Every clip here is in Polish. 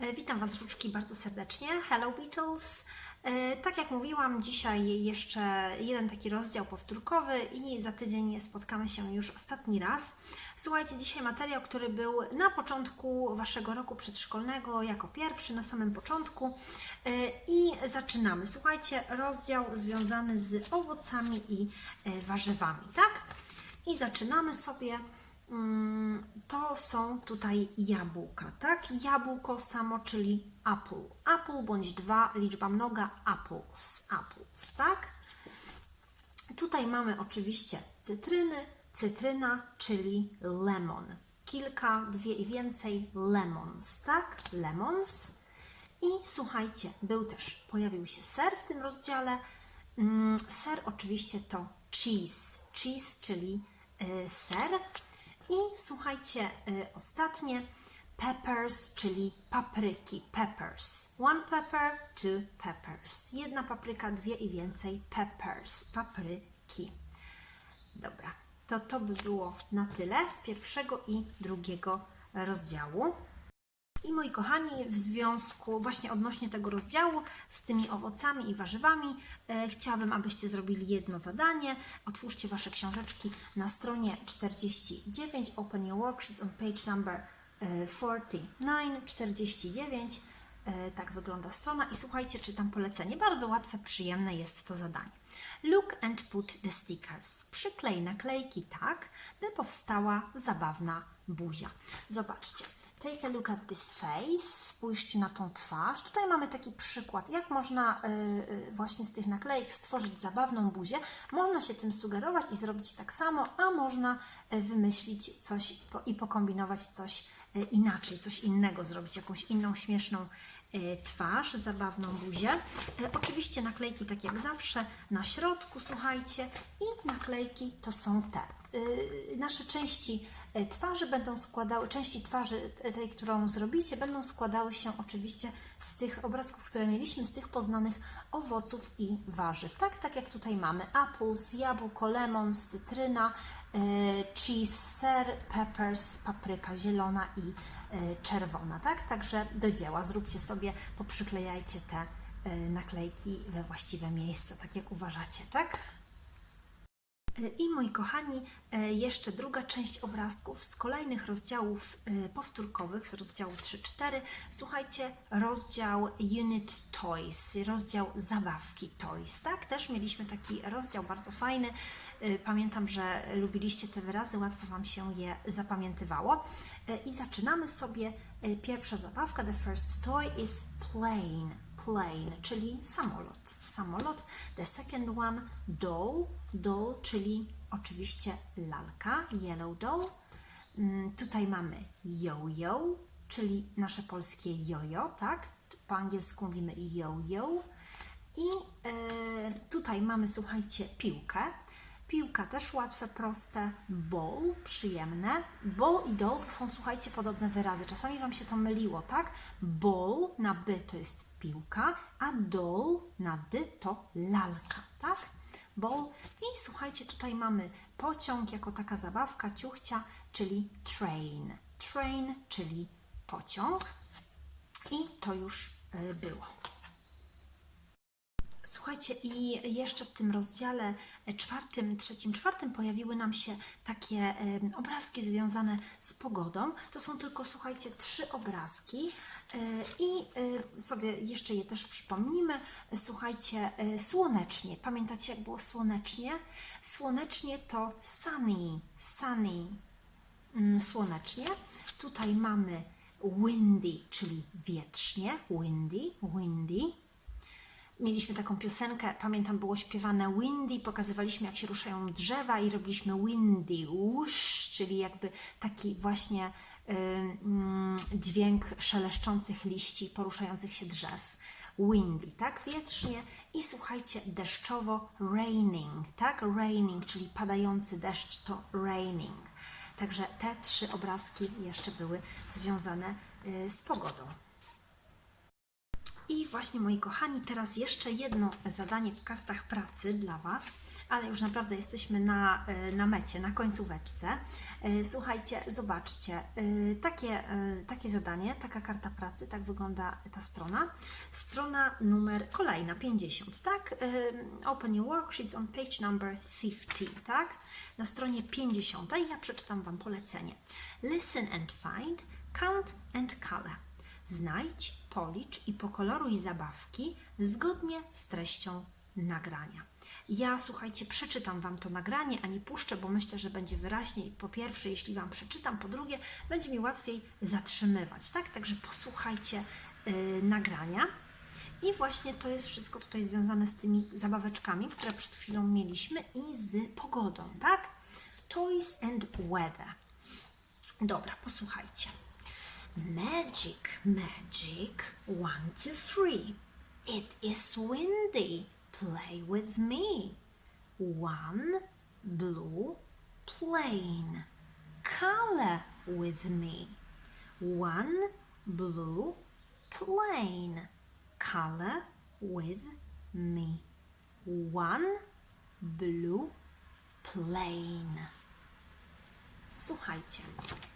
E, Witam Was, żuczki, bardzo serdecznie. Hello Beatles. E, Tak jak mówiłam, dzisiaj jeszcze jeden taki rozdział powtórkowy i za tydzień spotkamy się już ostatni raz. Słuchajcie, dzisiaj materiał, który był na początku Waszego roku przedszkolnego, jako pierwszy, na samym początku. E, I zaczynamy. Słuchajcie, rozdział związany z owocami i warzywami, tak? I zaczynamy sobie. Mm, To są tutaj jabłka, tak? Jabłko samo, czyli apple. Apple bądź dwa, liczba mnoga, apples, apples, tak? Tutaj mamy oczywiście cytryny, cytryna, czyli lemon. Kilka, dwie i więcej lemons, tak? Lemons. I słuchajcie, był też, pojawił się ser w tym rozdziale. Mm, Ser oczywiście to cheese, cheese, czyli y, ser. I słuchajcie, y, ostatnie peppers, czyli papryki, peppers. One pepper, two peppers. Jedna papryka, dwie i więcej peppers, papryki. Dobra, to to by było na tyle z pierwszego i drugiego rozdziału. I moi kochani, w związku właśnie odnośnie tego rozdziału z tymi owocami i warzywami, e, chciałabym, abyście zrobili jedno zadanie. Otwórzcie Wasze książeczki na stronie 49. Open your worksheets on page number e, 49, 49. E, tak wygląda strona i słuchajcie, czytam polecenie. Bardzo łatwe, przyjemne jest to zadanie. Look and put the stickers. Przyklej naklejki tak, by powstała zabawna buzia. Zobaczcie. Take a look at this face. Spójrzcie na tą twarz. Tutaj mamy taki przykład, jak można y, y, właśnie z tych naklejek stworzyć zabawną buzię. Można się tym sugerować i zrobić tak samo, a można y, wymyślić coś i pokombinować coś inaczej, coś innego, zrobić jakąś inną śmieszną twarz, zabawną buzię. Oczywiście naklejki, tak jak zawsze, na środku, słuchajcie, i naklejki to są te. Nasze części twarzy będą składały, części twarzy tej, którą zrobicie, będą składały się oczywiście z tych obrazków, które mieliśmy, z tych poznanych owoców i warzyw. Tak, tak jak tutaj mamy apples, jabłko, lemon, cytryna, y, cheese, ser, peppers, papryka zielona i czerwona, tak? Także do dzieła, zróbcie sobie, poprzyklejajcie te naklejki we właściwe miejsce, tak jak uważacie, tak? I moi kochani, e, jeszcze druga część obrazków z kolejnych rozdziałów e, powtórkowych, z rozdziału 3-4. Słuchajcie, rozdział Unit Toys, rozdział zabawki Toys, tak? Też mieliśmy taki rozdział bardzo fajny. E, Pamiętam, że lubiliście te wyrazy, łatwo Wam się je zapamiętywało. I zaczynamy sobie. Pierwsza zabawka, the first toy is plane plane, czyli samolot. Samolot. The second one, doll. Doll, czyli oczywiście lalka, yellow doll. Mm, Tutaj mamy yo-yo, czyli nasze polskie jojo, tak? Po angielsku mówimy yo-yo. I e, tutaj mamy, słuchajcie, piłkę. Piłka też łatwe, proste. Ball, przyjemne. Ball i doll to są, słuchajcie, podobne wyrazy. Czasami Wam się to myliło, tak? Ball na by to jest piłka, a doll na dy to lalka, tak? I słuchajcie, tutaj mamy pociąg jako taka zabawka, ciuchcia, czyli train. Train, czyli pociąg. I to już y, było. Słuchajcie, i jeszcze w tym rozdziale czwartym, trzecim, czwartym pojawiły nam się takie em, obrazki związane z pogodą. To są tylko, słuchajcie, trzy obrazki i e, sobie jeszcze je też przypomnimy. Słuchajcie, e, słonecznie. Pamiętacie, jak było słonecznie? Słonecznie to sunny, sunny, mm, słonecznie. Tutaj mamy windy, czyli wietrznie, windy, windy. Mieliśmy taką piosenkę, pamiętam, było śpiewane windy, pokazywaliśmy jak się ruszają drzewa i robiliśmy windy, whoosh, czyli jakby taki właśnie dźwięk szeleszczących liści, poruszających się drzew. Windy, tak? Wietrznie i słuchajcie, deszczowo raining, tak? Raining, czyli padający deszcz to raining. Także te trzy obrazki jeszcze były związane y, z pogodą. I właśnie moi kochani, teraz jeszcze jedno zadanie w kartach pracy dla Was, ale już naprawdę jesteśmy na, e, na mecie, na końcóweczce. E, Słuchajcie, zobaczcie, e, takie, takie zadanie, taka karta pracy, tak wygląda ta strona. Strona numer kolejna, 50, tak? Open your worksheets on page number 50, tak? Na stronie 50 ja przeczytam Wam polecenie. Listen and find, count and color. Znajdź, policz i pokoloruj zabawki zgodnie z treścią nagrania. Ja, słuchajcie, przeczytam Wam to nagranie, a nie puszczę, bo myślę, że będzie wyraźniej. Po pierwsze, jeśli Wam przeczytam, po drugie, będzie mi łatwiej zatrzymywać, tak? Także posłuchajcie yy, nagrania. I właśnie to jest wszystko tutaj związane z tymi zabaweczkami, które przed chwilą mieliśmy i z pogodą, tak? Toys and weather. Dobra, posłuchajcie. Magic, magic, one, two, three. It is windy. Play with me. One blue plane. Color with me. One blue plane. Color with me. One blue plane. Słuchajcie,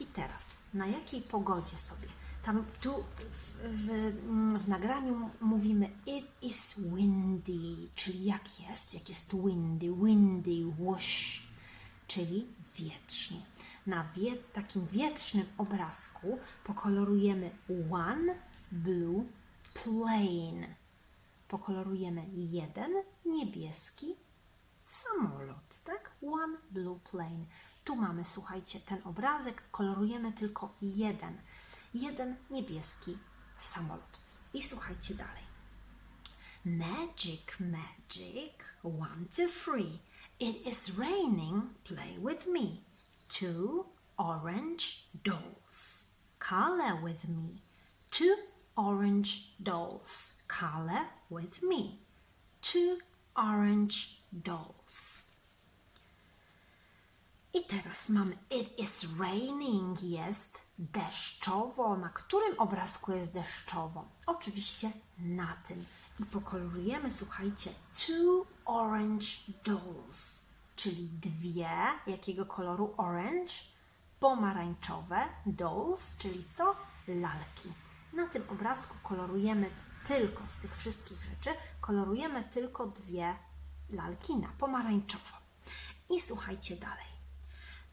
i teraz, na jakiej pogodzie sobie? Tam tu w, w, w nagraniu mówimy it is windy, czyli jak jest, jak jest windy, windy, whoosh, czyli wietrznie. Na wie, takim wietrznym obrazku pokolorujemy one blue plane. Pokolorujemy jeden niebieski samolot, tak? One blue plane. Tu mamy, słuchajcie, ten obrazek, kolorujemy tylko jeden. Jeden niebieski samolot. I słuchajcie dalej. Magic, magic, one, two, three. It is raining, play with me. Two orange dolls, color with me. Two orange dolls, color with me. Two orange dolls. I teraz mamy It is raining, jest deszczowo. Na którym obrazku jest deszczowo? Oczywiście na tym. I pokolorujemy, słuchajcie, two orange dolls, czyli dwie, jakiego koloru orange? Pomarańczowe, dolls, czyli co? Lalki. Na tym obrazku kolorujemy tylko z tych wszystkich rzeczy, kolorujemy tylko dwie lalki na pomarańczowo. I słuchajcie dalej.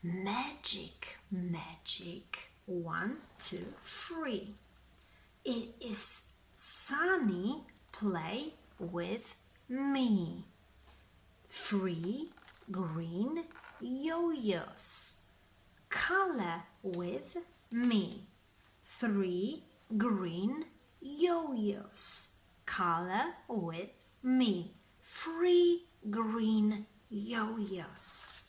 Magic, magic. One, two, three. It is sunny. Play with me. Three green yo-yos. Color with me. Three green yo-yos. Color with me. Three green yo-yos.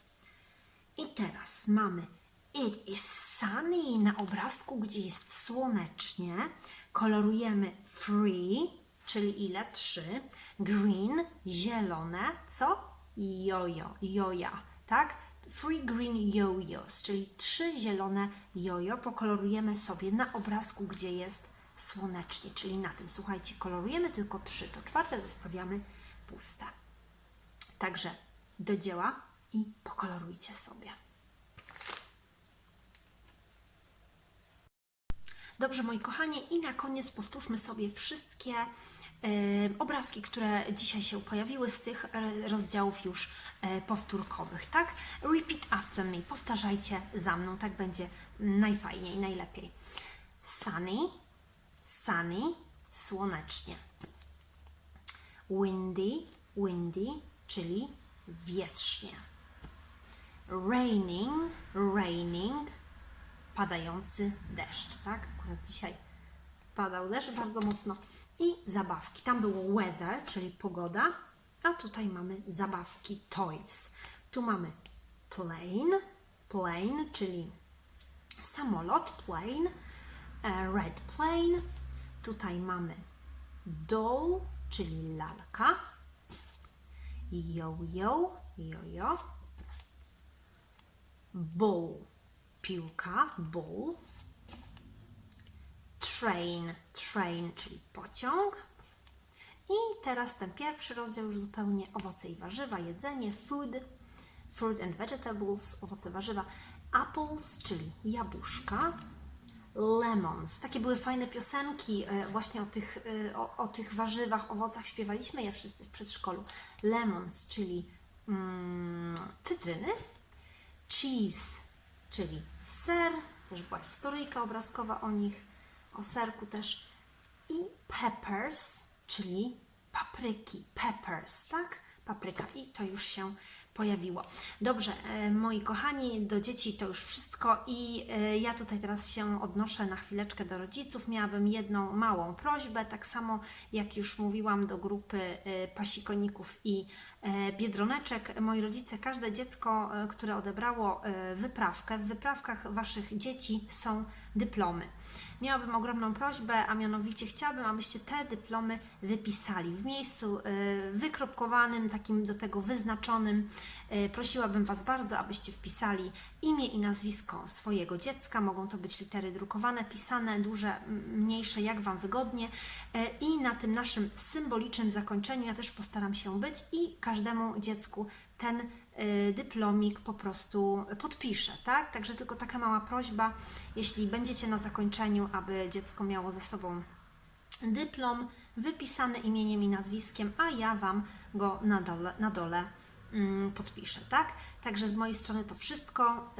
I teraz mamy It is sunny na obrazku, gdzie jest słonecznie. Kolorujemy free, czyli ile? Trzy. Green, zielone. Co? Jojo, joja, tak? Free green yo-yos, czyli trzy zielone jojo pokolorujemy sobie na obrazku, gdzie jest słonecznie, czyli na tym. Słuchajcie, kolorujemy tylko trzy, to czwarte zostawiamy puste. Także do dzieła i pokolorujcie sobie. Dobrze, moi kochani, i na koniec powtórzmy sobie wszystkie e, obrazki, które dzisiaj się pojawiły z tych e, rozdziałów już e, powtórkowych, tak? Repeat after me, powtarzajcie za mną, tak będzie najfajniej, najlepiej. Sunny, sunny, słonecznie. Windy, windy, czyli wietrznie. Raining, raining, padający deszcz, tak? Akurat dzisiaj padał deszcz bardzo mocno. I zabawki. Tam było weather, czyli pogoda, a tutaj mamy zabawki toys. Tu mamy plane, plane, czyli samolot, plane, e, red plane. Tutaj mamy doll, czyli lalka, yo-yo, yo-yo, ball, piłka, ball, train, train, czyli pociąg, I teraz ten pierwszy rozdział już zupełnie owoce i warzywa, jedzenie, food, fruit and vegetables, owoce, warzywa, apples, czyli jabłuszka, lemons. Takie były fajne piosenki e, właśnie o tych, e, o, o tych warzywach, owocach. Śpiewaliśmy je wszyscy w przedszkolu. Lemons, czyli mm, cytryny, cheese, czyli ser, też była historyjka obrazkowa o nich, o serku też, i peppers, czyli papryki, peppers, tak? Papryka. I to już się pojawiło. Dobrze, e, moi kochani, do dzieci to już wszystko i e, ja tutaj teraz się odnoszę na chwileczkę do rodziców. Miałabym jedną małą prośbę, tak samo jak już mówiłam do grupy e, pasikoników i biedroneczek. Moi rodzice, każde dziecko, które odebrało wyprawkę, w wyprawkach Waszych dzieci są dyplomy. Miałabym ogromną prośbę, a mianowicie chciałabym, abyście te dyplomy wypisali w miejscu e, wykropkowanym, takim do tego wyznaczonym. E, Prosiłabym Was bardzo, abyście wpisali imię i nazwisko swojego dziecka. Mogą to być litery drukowane, pisane, duże, mniejsze, jak Wam wygodnie. E, I na tym naszym symbolicznym zakończeniu ja też postaram się być i każdemu dziecku ten dyplomik po prostu podpiszę, tak? Także tylko taka mała prośba, jeśli będziecie na zakończeniu, aby dziecko miało ze sobą dyplom wypisany imieniem i nazwiskiem, a ja Wam go na dole, na dole mm, podpiszę, tak? Także z mojej strony to wszystko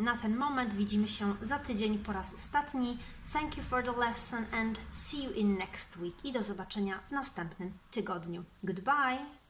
na ten moment. Widzimy się za tydzień po raz ostatni. Thank you for the lesson and see you in next week i do zobaczenia w następnym tygodniu. Goodbye!